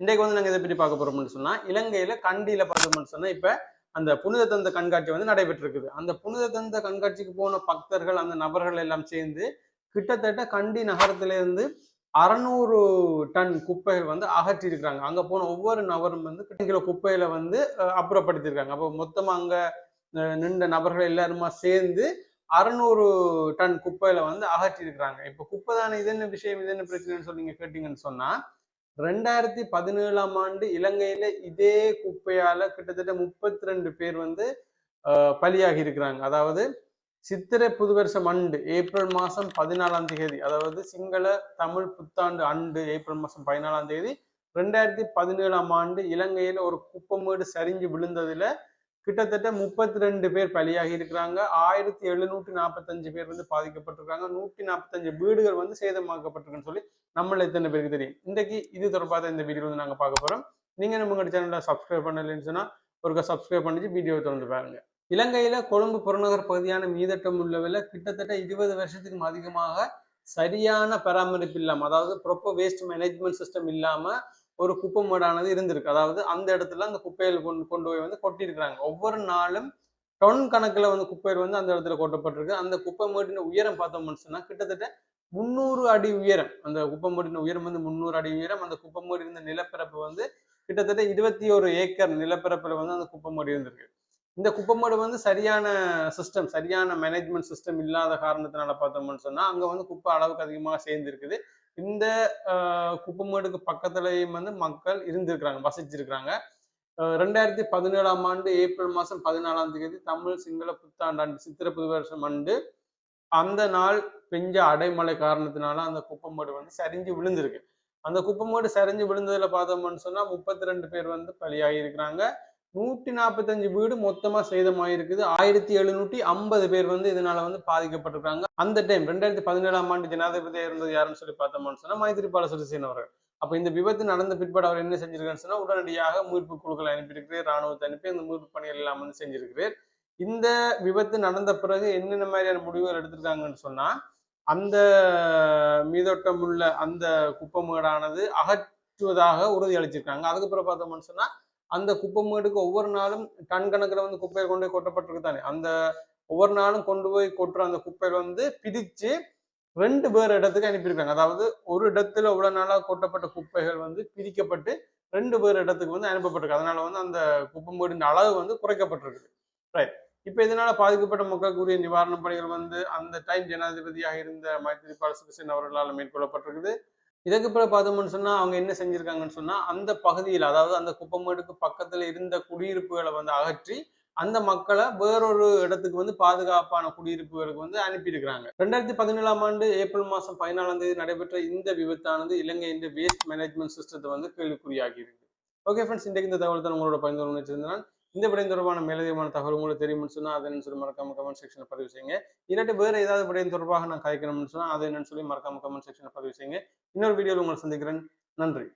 இன்றைக்கு வந்து நாங்க இதை பற்றி பார்க்க போறோம்னு சொன்னால் இலங்கையில கண்டியில் பார்த்தோம்னு சொன்னா இப்ப அந்த புனித தந்த கண்காட்சி வந்து நடைபெற்றிருக்குது. அந்த புனித தந்த கண்காட்சிக்கு போன பக்தர்கள் அந்த நபர்கள் எல்லாம் சேர்ந்து கிட்டத்தட்ட கண்டி நகரத்துல இருந்து அறநூறு டன் குப்பைகள் வந்து அகற்றி இருக்காங்க அங்க போன ஒவ்வொரு நபரும் வந்து கிட்ட கிலோ குப்பையில வந்து அப்புறப்படுத்திருக்காங்க அப்புறப்படுத்தியிருக்காங்க. அப்போ மொத்தமா அங்க நின்ற நபர்கள் எல்லாருமா சேர்ந்து அறநூறு டன் குப்பையில வந்து அகற்றி இருக்கிறாங்க இப்ப குப்பை தானே இது என்ன விஷயம் இது என்ன பிரச்சனைன்னு சொல்லி நீங்கள் கேட்டீங்கன்னு சொன்னா ரெண்டாயிரத்தி பதினேழாம் ஆண்டு இலங்கையில இதே குப்பையால கிட்டத்தட்ட முப்பத்தி ரெண்டு பேர் வந்து பலியாகி இருக்கிறாங்க. அதாவது சித்திரை புது வருஷம் அண்டு ஏப்ரல் மாசம் பதினாலாம் தேதி அதாவது சிங்கள தமிழ் புத்தாண்டு அண்டு ஏப்ரல் மாசம் பதினாலாம் தேதி ரெண்டாயிரத்தி பதினேழாம் ஆண்டு இலங்கையில ஒரு குப்பமேடு சரிஞ்சு விழுந்ததுல கிட்டத்தட்ட முப்பத்தி ரெண்டு பேர் பலியாகி இருக்கிறாங்க. ஆயிரத்தி எழுநூற்றி நாற்பத்தஞ்சு பேர் வந்து பாதிக்கப்பட்டிருக்காங்க. நூற்றி நாற்பத்தஞ்சு வீடுகள் வந்து சேதமாக்கப்பட்டிருக்குன்னு சொல்லி நம்மள எத்தனை பேருக்கு தெரியும்? இன்றைக்கு இது தொடர்பாக இந்த வீடியோ வந்து நாங்கள் பார்க்க போகிறோம் நீங்கள் நம்ம உங்க சேனலை சப்ஸ்கிரைப் பண்ணலைன்னு சொன்னால் ஒருக்கா சப்ஸ்கிரைப் பண்ணிட்டு வீடியோ தொடர்ந்து பாருங்க. இலங்கையில கொழும்பு புறநகர் பகுதியான மீதட்டம் உள்ளவில் கிட்டத்தட்ட இருபது வருஷத்துக்கும் அதிகமாக சரியான பராமரிப்பு இல்லாமல் அதாவது ப்ரொப்போ வேஸ்ட் மேனேஜ்மெண்ட் சிஸ்டம் இல்லாமல் ஒரு குப்பை மேடானது இருந்திருக்கு. அதாவது அந்த இடத்துல அந்த குப்பைகள் கொண்டு கொண்டு போய் வந்து கொட்டியிருக்கிறாங்க. ஒவ்வொரு நாளும் டன் கணக்குல வந்து குப்பைகள் வந்து அந்த இடத்துல கொட்டப்பட்டிருக்கு. அந்த குப்பை மேட்டின் உயரம் பார்த்தோம்னு சொன்னால் கிட்டத்தட்ட முந்நூறு அடி உயரம். அந்த குப்பை மேட்டின் உயரம் வந்து முந்நூறு அடி உயரம். அந்த குப்பை மேடு இருந்த நிலப்பரப்பு வந்து கிட்டத்தட்ட இருபத்தி ஒரு ஏக்கர் நிலப்பரப்புல வந்து அந்த குப்பை மேடு இருந்திருக்கு. இந்த குப்பைமேடு வந்து சரியான சிஸ்டம் சரியான மேனேஜ்மெண்ட் சிஸ்டம் இல்லாத காரணத்தினால பார்த்தோம்னு சொன்னா அங்க வந்து குப்பை அளவுக்கு அதிகமாக சேர்ந்துருக்குது. இந்த ஆஹ், குப்பைமேடுக்கு பக்கத்துலயும் வந்து மக்கள் இருந்திருக்கிறாங்க வசிச்சிருக்கிறாங்க. ரெண்டாயிரத்தி பதினேழாம் ஆண்டு ஏப்ரல் மாதம் பதினாலாம் தேதி தமிழ் சிங்கள புத்தாண்டாண்டு சித்திரை புது வருஷம் ஆண்டு அந்த நாள் பெஞ்ச அடைமழை காரணத்தினால அந்த குப்பமேடு வந்து சரிஞ்சு விழுந்திருக்கு. அந்த குப்பமேடு சரிஞ்சு விழுந்ததுல பார்த்தோம்னு சொன்னா முப்பத்தி ரெண்டு பேர் வந்து பலியாகி இருக்கிறாங்க நூற்றி நாற்பத்தஞ்சு வீடு மொத்தமாக சேதமாயிருக்குது. ஆயிரத்தி எழுநூற்றி ஐம்பது பேர் வந்து இதனால வந்து பாதிக்கப்பட்டிருக்காங்க. அந்த டைம் ரெண்டாயிரத்தி பதினேழாம் ஆண்டு ஜனாதிபதியாக இருந்தது யாருன்னு சொல்லி பார்த்தோம்னு சொன்னால் மைத்திரிபால சிறிசேன அவர்கள். அப்போ இந்த விபத்து நடந்த பிற்பாடு அவர் என்ன செஞ்சிருக்காருன்னு சொன்னால் உடனடியாக மீட்பு குழுக்களை அனுப்பியிருக்கிறார் ராணுவத்தை அனுப்பி அந்த மீட்பு பணிகள் எல்லாம் வந்து செஞ்சிருக்கிறார். இந்த விபத்து நடந்த பிறகு என்னென்ன மாதிரியான முடிவுகள் எடுத்திருக்காங்கன்னு சொன்னால் அந்த மீதோட்டம் உள்ள அந்த குப்பமேடானது அகற்றுவதாக உறுதி அளிச்சிருக்காங்க அதுக்கப்புறம் பார்த்தோம்னு சொன்னால் அந்த குப்பை மேடுக்கு ஒவ்வொரு நாளும் டன் கணக்குல வந்து குப்பையை கொண்டு போய் கொட்டப்பட்டிருக்கு தானே அந்த ஒவ்வொரு நாளும் கொண்டு போய் கொட்டுற அந்த குப்பைகள் வந்து பிரிச்சு ரெண்டு பேர் இடத்துக்கு அனுப்பியிருக்காங்க. அதாவது ஒரு இடத்துல இவ்வளவு நாளாக கொட்டப்பட்ட குப்பைகள் வந்து பிரிக்கப்பட்டு ரெண்டு பேர் இடத்துக்கு வந்து அனுப்பப்பட்டிருக்கு. அதனால வந்து அந்த குப்பை குப்பமேடின் அளவு வந்து குறைக்கப்பட்டிருக்குது ரைட் இப்ப இதனால பாதிக்கப்பட்ட மக்களுக்குரிய நிவாரணப் பணிகள் வந்து அந்த டைம் ஜனாதிபதியாக இருந்த மைத்திரிபால சிறிசேன அவர்களால் மேற்கொள்ளப்பட்டிருக்குது. இதுக்கு பிறகு பார்த்தோம்னு சொன்னால் அவங்க என்ன செஞ்சுருக்காங்கன்னு சொன்னால் அந்த பகுதியில் அதாவது அந்த குப்பமேடுக்கு பக்கத்தில் இருந்த குடியிருப்புகளை வந்து அகற்றி அந்த மக்களை வேறொரு இடத்துக்கு வந்து பாதுகாப்பான குடியிருப்புகளுக்கு வந்து அனுப்பியிருக்கிறாங்க. ரெண்டாயிரத்தி பதினேழாம் ஆண்டு ஏப்ரல் மாதம் பதினாலாம் தேதி நடைபெற்ற இந்த விபத்தானது இலங்கையின் வேஸ்ட் மேனேஜ்மெண்ட் சிஸ்டத்தை வந்து கேள்விக்குறியாகி இருக்கு ஓகே ஃப்ரெண்ட்ஸ் இன்றைக்கு இந்த தகவல் தான் உங்களோட பகிர்ந்து கொண்டு இந்த விடயம் தொடர்பான மேலதிகமான தகவல் உங்களுக்கு தெரியும்னு சொன்னா அதை சொல்லி மறக்காம கமெண்ட் செக்ஷனில் பதிவு செய்யுங்க. இல்லாட்டி வேறு ஏதாவது விடயம் தொடர்பாக நான் கதைக்கணும்னு சொன்னா அதை என்னன்னு சொல்லி மறக்காம கமெண்ட் செக்ஷனில் பதிவு செய்யுங்க. இன்னொரு வீடியோவில் உங்களை சந்திக்கிறேன். நன்றி.